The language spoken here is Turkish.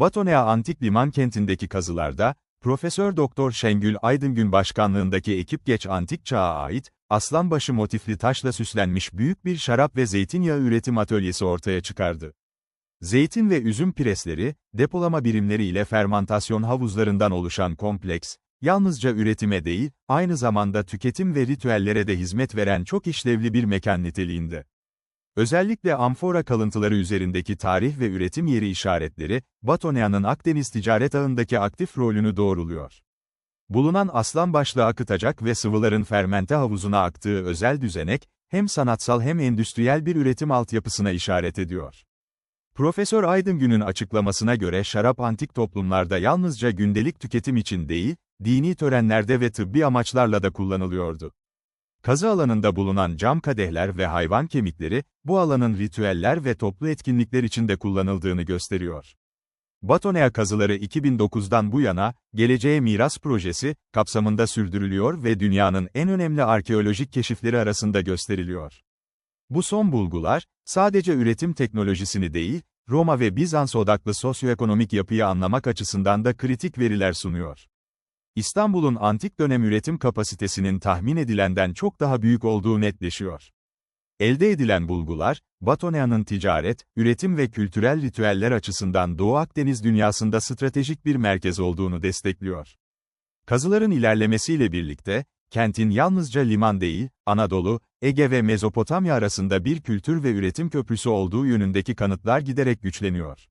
Batonea Antik Liman kentindeki kazılarda, Profesör Doktor Şengül Aydıngün başkanlığındaki ekip geç antik çağa ait, aslanbaşı motifli taşla süslenmiş büyük bir şarap ve zeytinyağı üretim atölyesi ortaya çıkardı. Zeytin ve üzüm presleri, depolama birimleri ile fermantasyon havuzlarından oluşan kompleks, yalnızca üretime değil, aynı zamanda tüketim ve ritüellere de hizmet veren çok işlevli bir mekan niteliğinde. Özellikle amfora kalıntıları üzerindeki tarih ve üretim yeri işaretleri, Batonea'nın Akdeniz ticaret ağındaki aktif rolünü doğruluyor. Bulunan aslan başlığı akıtacak ve sıvıların fermente havuzuna aktığı özel düzenek, hem sanatsal hem endüstriyel bir üretim altyapısına işaret ediyor. Profesör Aydıngün'ün açıklamasına göre şarap antik toplumlarda yalnızca gündelik tüketim için değil, dini törenlerde ve tıbbi amaçlarla da kullanılıyordu. Kazı alanında bulunan cam kadehler ve hayvan kemikleri, bu alanın ritüeller ve toplu etkinlikler için de kullanıldığını gösteriyor. Batonea kazıları 2009'dan bu yana, Geleceğe Miras Projesi, kapsamında sürdürülüyor ve dünyanın en önemli arkeolojik keşifleri arasında gösteriliyor. Bu son bulgular, sadece üretim teknolojisini değil, Roma ve Bizans odaklı sosyoekonomik yapıyı anlamak açısından da kritik veriler sunuyor. İstanbul'un antik dönem üretim kapasitesinin tahmin edilenden çok daha büyük olduğu netleşiyor. Elde edilen bulgular, Batonea'nın ticaret, üretim ve kültürel ritüeller açısından Doğu Akdeniz dünyasında stratejik bir merkez olduğunu destekliyor. Kazıların ilerlemesiyle birlikte, kentin yalnızca liman değil, Anadolu, Ege ve Mezopotamya arasında bir kültür ve üretim köprüsü olduğu yönündeki kanıtlar giderek güçleniyor.